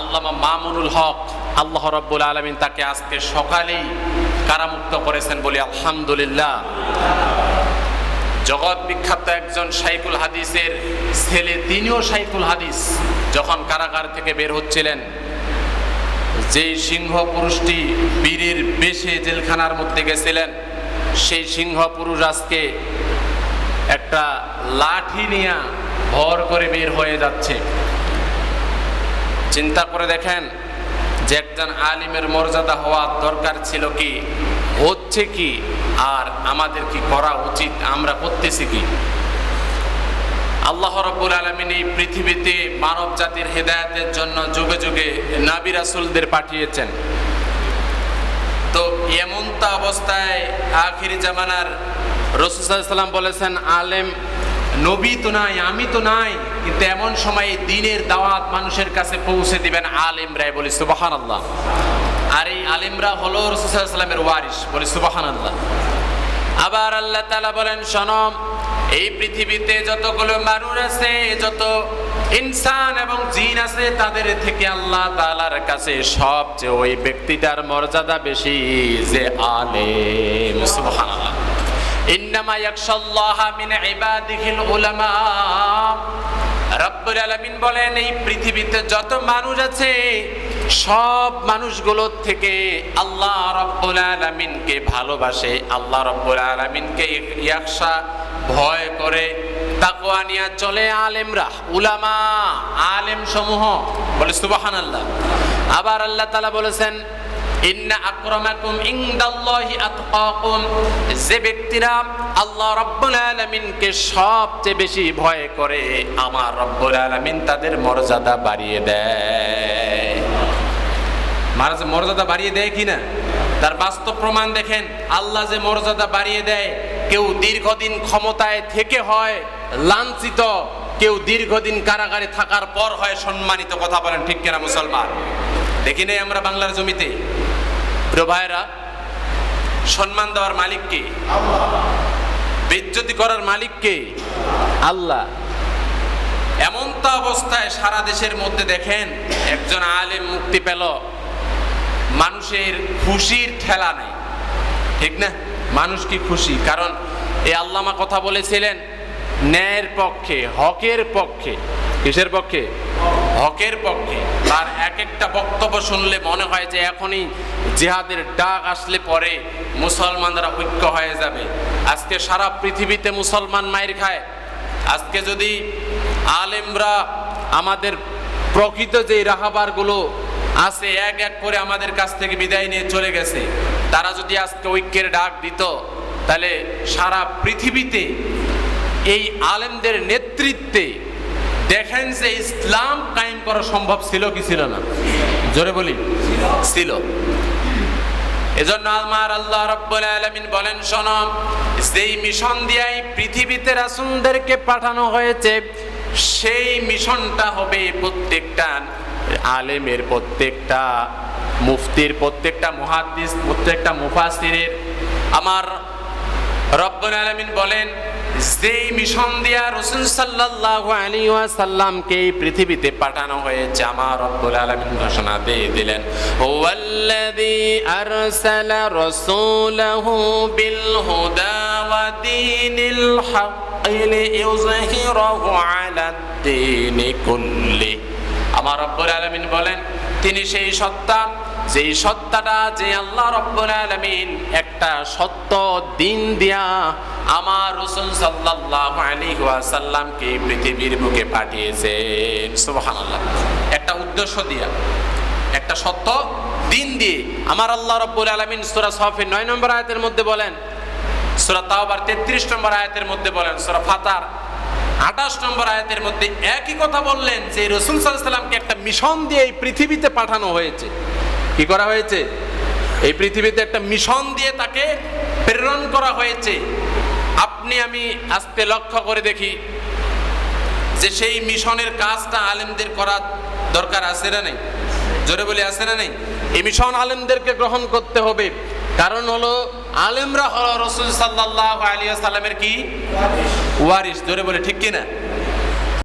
আল্লামা মামুনুল হক আল্লাহ রব্বুল আলমিন তাকে আজকে সকালেই কারামুক্ত করেছেন বলে আলহামদুলিল্লাহ। জগৎ বিখ্যাত একজন সাইফুল হাদিসের ছেলে, তিনিও সাইফুল হাদিস, যখন কারাগার থেকে বের হচ্ছিলেন, যেই সিংহ পুরুষটি বীরের বেশে জেলখানার মধ্যে গেছিলেন, সেই সিংহ পুরুষ আজকে একটা লাঠি নিয়ে ভর করে বের হয়ে যাচ্ছে। চিন্তা করে দেখেন যে একজন আলিমের মর্যাদা হওয়ার দরকার ছিল কি? হচ্ছে কি? আর আমাদের কি করা উচিত? আমরা করতেছি কি? আল্লাহ রব্বুল আলমিন এই পৃথিবীতে মানব জাতির হেদায়তের জন্য যুগে যুগে নাবি রাসুলদের পাঠিয়েছেন। তো এমন এমনটা অবস্থায় আখির জামানার রসুসাল্লাম বলেছেন, আলেম নবী তো নাই, আমি তো নাই, কিন্তু এমন সময়ে দিনের দাওয়াত মানুষের কাছে পৌঁছে দিবেন আলেমরাই বলি সুবাহান আল্লাহ আর এই আলেমরা হলো রসুসাল্লামের ওয়ারিস বলি সুবাহান আল্লাহ আবার আল্লাহ তালা বলেন সনম এই পৃথিবীতে যতগুলো মানুষ আছে, যত ইনসান এবং জিন আছে, তাদের থেকে আল্লাহ তালার কাছে সবচেয়ে ওই ব্যক্তিটার মর্যাদা বেশি যে আলেম, সুবহানাল্লাহ। ইন্নামা ইয়াকশাল্লাহ মিন ইবাদিহিল উলামা। রব্বুল আলামিন বলেন, এই পৃথিবীতে যত মানুষ আছে, সব মানুষগুলোর থেকে আল্লাহ রব্বুল আলামিনকে ভালোবাসে। আল্লাহ রব্বুল আলামিনকে ইয়াকশা, ভয় করে। তাকওয়া নিয়ে চলে আলেমরা, উলামা আলেম সমূহ বলে সুবহানাল্লাহ। আবার আল্লাহ তাআলা বলেছেন ইন্না আকরামাকুম ইনদাল্লাহি আতকাকুম। যে ব্যক্তিরা আল্লাহ রাব্বুল আলামিনকে সবচেয়ে বেশি ভয় করে, আমার রব্বুল আলামিন তাদের মর্যাদা বাড়িয়ে দেয়। মর্যাদা বাড়িয়ে দেয় কিনা তার বাস্তব প্রমাণ দেখেন, আল্লাহ যে মর্যাদা বাড়িয়ে দেয়, কেউ দীর্ঘদিন ক্ষমতায় থেকে হয়, লাঞ্ছিত, কেউ দীর্ঘদিন কারাগারে থাকার পর হয়, সম্মানিত কথা বলেন ঠিক কিনা মুসলমান? দেখি নেই আমরা বাংলার জমিতে? প্রিয় ভাইরা সম্মান দেওয়ার মালিককে, বেজ্জতি করার মালিককে আল্লাহ এমন তো অবস্থায় সারা দেশের মধ্যে দেখেন, একজন আলেম মুক্তি পেল, মানুষের খুশির ঠেলা নেই। ঠিক না? মানুষ কি খুশি? কারণ এই আল্লামা কথা বলেছিলেন, ন্যায়ের পক্ষে, হকের পক্ষে। কিসের পক্ষে? হকের পক্ষে। তার এক একটা বক্তব্য শুনলে মনে হয় যে এখনই জিহাদের ডাক আসলে পরে মুসলমানরা ঐক্য হয়ে যাবে। আজকে সারা পৃথিবীতে মুসলমান মায়ের খায়। আজকে যদি আলেমরা আমাদের প্রকৃত যে রাহাবারগুলো আছে, এক এক করে আমাদের কাছ থেকে বিদায় নিয়ে চলে গেছে, তারা যদি আজকে ঐক্যের ডাক দিত, তাহলে সারা পৃথিবীতে এই আলেমদের নেতৃত্বে দেখেন যে ইসলাম কায়েম করা সম্ভব ছিল কি ছিল না? জোরে বলি, ছিল। এজন্য আমার আল্লাহ রব্বুল আলামিন বলেন, শোনো, যেই মিশন দিয়ে পৃথিবীতে রাসূলদেরকে পাঠানো হয়েছে, সেই মিশনটা হবে প্রত্যেকটা আলেমের, প্রত্যেকটা মুফতির, প্রত্যেকটা মুহাদ্দিস, প্রত্যেকটা মুফাসিরের আমার রব্বুল আলামিন বলেন যেই মিশন দিয়া রসুল সাল্লাল্লাহু আলাইহি ওয়াসাল্লামকে এই পৃথিবীতে পাঠানো হয়েছে, আমার রব্বুল আলামিন ঘোষণা দিয়ে দিলেন ওয়াল্লাযী আরসালা রাসূলাহু বিল হুদা ওয়া দীনিল হাক্কি লিইয়ুযহিরাহু আলাদ দীনি কুল্লি। আমার রব্বুল আলামিন বলেন, তিনি সেই সত্তা, যেই সত্তাটা যে আল্লাহ রব্বুল আলামিন একটা সত্য দিন দিয়া আমার রাসূল সাল্লাল্লাহু আলাইহি ওয়াসাল্লামকে পৃথিবীর বুকে পাঠিয়েছেন। সুবহানাল্লাহ। একটা উদ্দেশ্য দিয়া, একটা সত্য দিন দিয়ে আমার আল্লাহ রব্বুল আলামিন সূরা সফের 9 নম্বর আয়াতের মধ্যে বলেন, সূরা তাওবার 33 নম্বর আয়াতের মধ্যে বলেন, সূরা ফাতার আঠাশ নম্বর আয়াতের মধ্যে একই কথা বললেন যে রসুল সাল্লামকে একটা মিশন দিয়ে এই পৃথিবীতে পাঠানো হয়েছে। কি করা হয়েছে? এই পৃথিবীতে একটা মিশন দিয়ে তাকে প্রেরণ করা হয়েছে। আপনি আমি আজকে লক্ষ্য করে দেখি যে সেই মিশনের কাজটা আলেমদের করার দরকার আছে না নেই? জোরে বলি, আছে না নেই? এই মিশন আলেমদেরকে গ্রহণ করতে হবে। কারণ হলো, আলেমরা হলো রসুল সাল্লাহ আলিয়া সাল্লামের কি? ওয়ারিস জোরে বলে, ঠিক কিনা?